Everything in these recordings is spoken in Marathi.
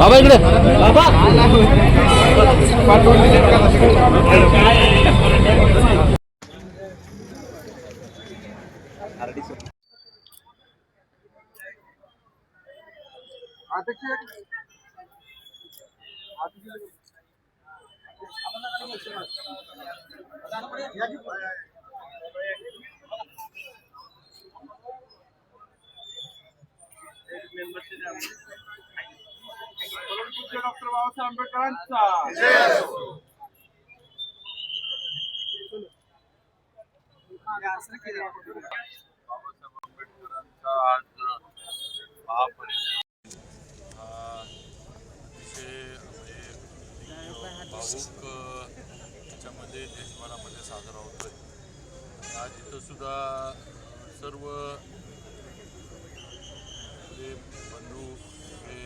बाबा इकडे बाबा डॉक्टर बाबासाहेब आंबेडकरांचा आंबेडकरांचा आज महापरिनिर्वाण हा अतिशय भाऊक भावूक त्याच्यामध्ये देशभरामध्ये साजरा होतो आज इथं सुद्धा सर्व जे बंधू हे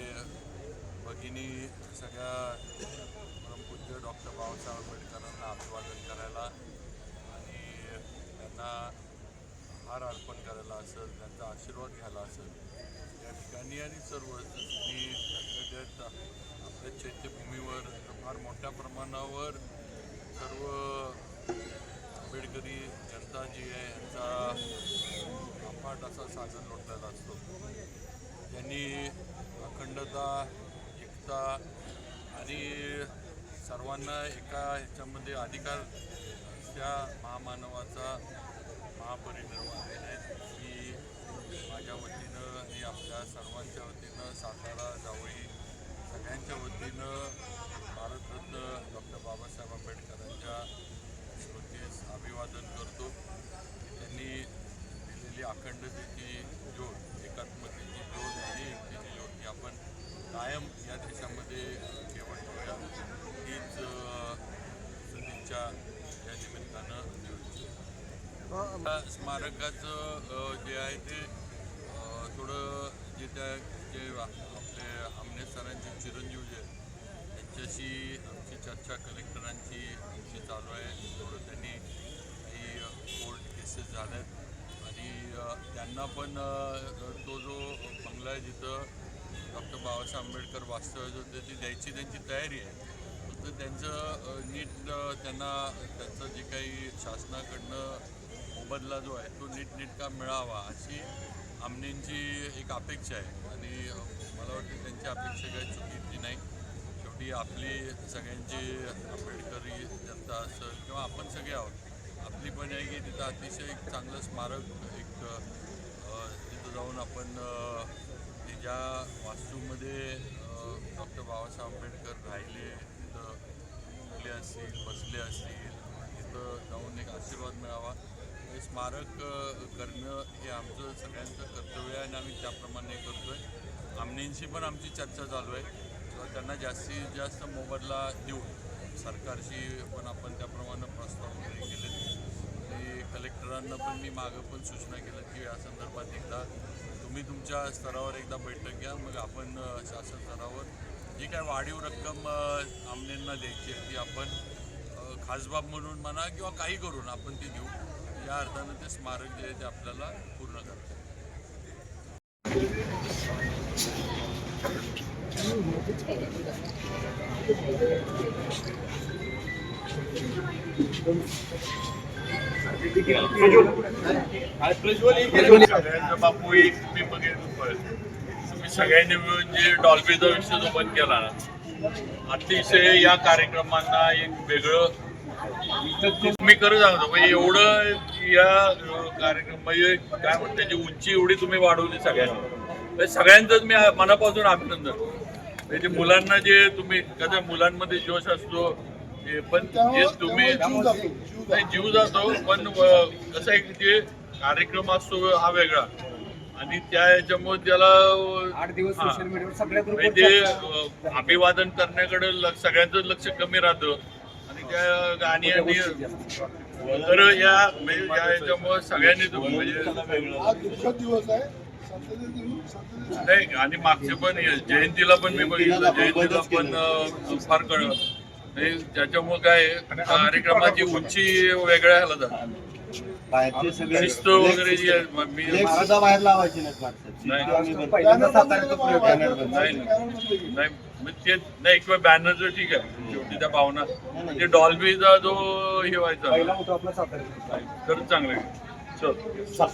भगिनी सगळ्या परमपूज्य डॉक्टर बाबासाहेब आंबेडकरांना अभिवादन करायला आणि त्यांना हार अर्पण करायला असेल त्यांचा आशीर्वाद घ्यायला असेल या ठिकाणी आणि सर्व मी आपल्या चैत्यभूमीवर फार मोठ्या प्रमाणावर सर्व आंबेडकरी जनता जी आहे यांचा अफाट असा साजर लोटलेला असतो. त्यांनी अखंडता एकता आणि सर्वांना एका ह्याच्यामध्ये अधिकार त्या महामानवाचा महापरिनिर्वाण आहे. की माझ्या वतीनं आणि आपल्या सर्वांच्या वतीनं सातारा जावळी सगळ्यांच्या वतीनं स्मारकाचं जे आहे ते थोडं जे त्या जे आपले आमने सरांचे चिरंजीव जे आहेत त्यांच्याशी आमची चर्चा कलेक्टरांची आमची चालू आहे. थोडं त्यांनी काही कोर्ट केसेस झाल्यात आणि त्यांना पण तो जो बंगला आहे जिथं डॉक्टर बाबासाहेब आंबेडकर वास्तव्य होते ती द्यायची त्यांची तयारी आहे. फक्त त्यांचं नीट त्यांना त्यांचं जे काही शासनाकडनं मोबदला जो आहे तो नीटनेटका मिळावा अशी आमनेंची एक अपेक्षा आहे. आणि मला वाटतं त्यांची अपेक्षा काही चुकीची नाही. शेवटी आपली सगळ्यांची आंबेडकरी जनता असेल किंवा आपण सगळे आहोत आपली पण आहे की तिथं अतिशय एक चांगलं स्मारक एक तिथं जाऊन आपण ज्या वास्तूमध्ये डॉक्टर बाबासाहेब आंबेडकर राहिले तिथं उठले असतील बसले असतील तिथं जाऊन एक आशीर्वाद मिळावा. हे स्मारक करणं हे आमचं सगळ्यांचं कर्तव्य आहे आणि आम्ही त्याप्रमाणे करतो आहे आमनेंशी पण आमची चर्चा चालू आहे. किंवा त्यांना जास्तीत जास्त मोबदला देऊ सरकारशी पण आपण त्याप्रमाणे प्रस्ताव वगैरे केले आणि कलेक्टरांना पण मी मागं पण सूचना केलं की या संदर्भात एकदा तुम्ही तुमच्या स्तरावर एकदा बैठक घ्या. मग आपण शासन स्तरावर जी काय वाढीव रक्कम आमनेंना द्यायची आहे ती आपण खासबाब म्हणून म्हणा किंवा काही करून आपण ती देऊ. या अर्थानं ते स्मारक जे आहे ते आपल्याला पूर्ण करतो. बापू एक मी बघितलं तुम्ही सगळ्यांनी मिळून जे डॉल्बीचा विषय जो बंद केला अतिशय या कार्यक्रमांना एक वेगळं तुम्ही खरं सांगतो म्हणजे एवढं या कार्यक्रम म्हणजे काय म्हणते त्याची उंची एवढी तुम्ही वाढवली सगळ्यांनी. म्हणजे सगळ्यांचंच मी मनापासून अभिनंदन म्हणजे मुलांना जे तुम्ही कसं मुलांमध्ये जोश असतो पण जे तुम्ही नाही जीव जातो पण कसं आहे की ते कार्यक्रम असतो हा वेगळा. आणि त्या याच्यामुळे त्याला आठ दिवस. सोशल मीडियावर सगळ्या म्हणजे ते अं, अभिवादन करण्याकडे सगळ्यांचं लक्ष कमी राहतं. आणि गाणी आणि तर या म्हणजे या याच्यामुळे सगळ्यांनी म्हणजे हा नाही आणि मागचे पण हे जयंतीला पण मी बघितलं. जयंतीला पण फार कळ नाही त्याच्यामुळे काय आहे, कार्यक्रमाची उंची वेगळ्या ह्याला जाते. बाहेरचे सगळे शिस्त वगैरे जी आहे म- मी एक सुद्धा बाहेर लावायची नाहीत माणसं नाही. शिस्त आम्ही भरपूर- पहिल्यांदा साताऱ्याचा प्रयोग आहे. बॅनर बनवला. नाही नाही. मग ते नाही किंवा बॅनरचं ठीक आहे. शेवटी त्या भावना. म्हणजे डॉल्बीचा जो हे व्हायचा. पहिला होतो आपला सातारा. तर चांगलं आहे. चल. चल.